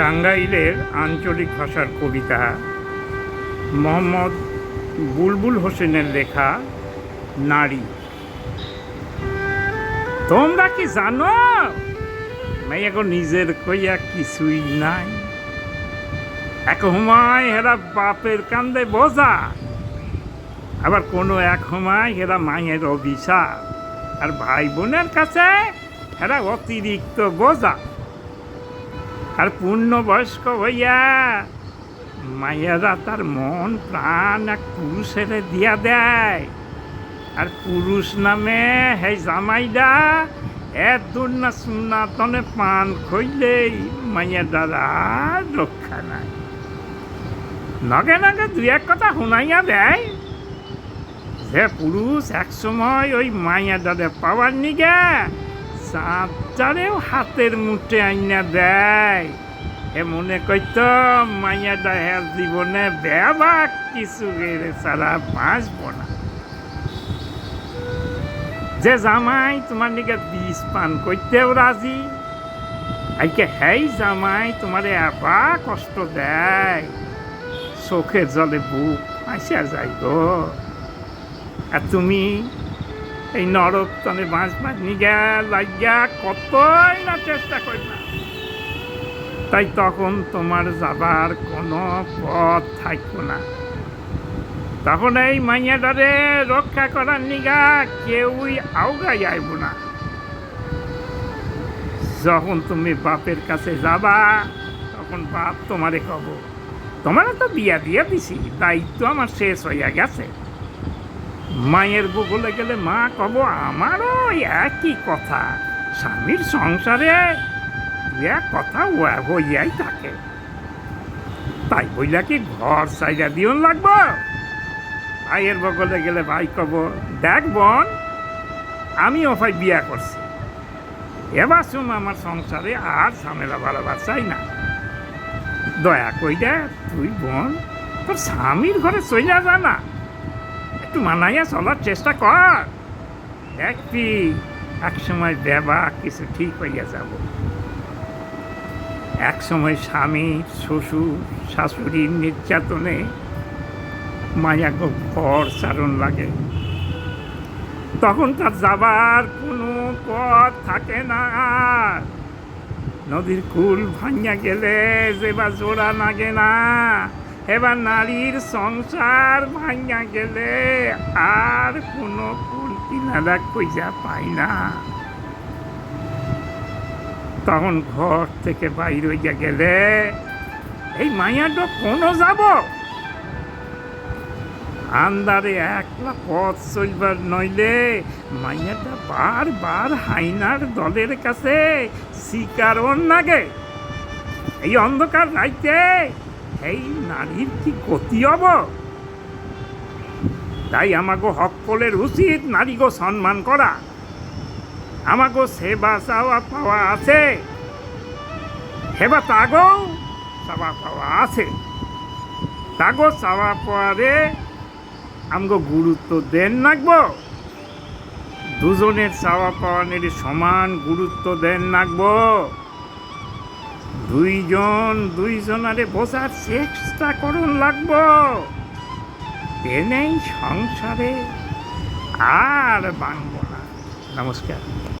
টাঙ্গাইলের আঞ্চলিক ভাষার কবিতা। মোহাম্মদ বুলবুল হোসেনের লেখা, নারী তোমরা কি জানো? মাই এখন নিজের কইয়া কিছুই নাই। এক সময় হেরা বাপের কান্দে বোঝা। আবার কোনো এক সময় হেরা মায়ের অভিশাপ। আর ভাই বোনের কাছে হেরা অতিরিক্ত বোঝা। আর পূর্ণবয়স্ক হইয়া মায়েরা তার মন, প্রাণ এক পুরুষের দিয়া দেয়। আর পুরুষ নামে হে জামাইডা এত দূর না সুনা তনে পান খইলেই মাইয়া দ্বারা রক্ষা নাই। নগে নগে দুই এক কথা শুনাইয়া দেয় যে পুরুষ একসময় ওই মাইয়া দাদা পাওয়ার নিগে চাঁদারেও হাতের মুঠে আইনা দেয়। এ মনে কইত, মাইয়া দাহের জীবনে বেবা কিছু গেলে সারা বাঁচব না। যে জামাই তোমার নিকে বিষ পান করতেও রাজি, আইকে হেই জামাই তোমারে এবা কষ্ট দেয়। চোখের জলে বুক আসিয়া যাই গো। আর তুমি এই নরক তনে বাঁচবার নিগা লাগিয়া কতই না চেষ্টা করবা তাই তখন তোমার যাবার কোনো পথ থাকব না। তখন এই মাইয়াটারে রক্ষা করার নিগা কেউই আউগাই আইব না। যখন তুমি বাপের কাছে যাবা, তখন বাপ তোমারে কব, তোমার তো বিয়া দিয়ে দিছি, দায়িত্ব আমার শেষ হইয়া গেছে। মায়ের গুগলে গেলে মা কব আমারও একই কথা। স্বামীর সংসারে কথা হইয়াই থাকে। তাই বইলা কি ঘর সাইডা দিও লাগবো? ভাইয়ের বগলে গেলে ভাই কব, দেখ বোন আমি ওফাই বিয়া করছি। এবার শুন আমার সংসারে আর ঝামেলা বাড়াবার চাই না। দয়া কইরা তুই বোন, তোর স্বামীর ঘরে চইলা যা না। একটু মানাইয়া চলার চেষ্টা কর। দেখবি এক সময় দেবা, কিছু ঠিক হইয়া যাব। এক সময় স্বামী, শ্বশুর শাশুড়ির নির্যাতনে মায়া ঘর চারণ লাগে। তখন তার যাবার কোনো পথ থাকে না। আর নদীর কুল ভাঙিয়া গেলে যে বা জোড়া লাগে না। এবার নারীর সংসার ভাঙিয়া গেলে আর কোনো কুল কিনারা কইজা পাই না। তখন ঘর থেকে বাইর হইয়া গেলে, এই মায়াটা কোনো যাব? আন্দারে একলা পথ চলবার নইলে মাইয়াটা বারবার হাইনার দলের কাছে শিকারণ লাগে এই অন্ধকার রাইতে এই নারীর কি গতি হব তাই আমাকে সকলের উচিত নারীকে সম্মান করা। আমাকে সেবা চাওয়া পাওয়া আছে। সেবা তাগো চাওয়া পাওয়া আছে। তাগো চাওয়া পাওয়ারে আমগো গুরুত্ব দেন নাকবো দুজনের চাওয়া পাওয়ানের সমান গুরুত্ব দেন নাকবো দুইজন দুইজনারে বোঝার চেষ্টা করুন লাগব। এনেই সংসারে আর না। নমস্কার।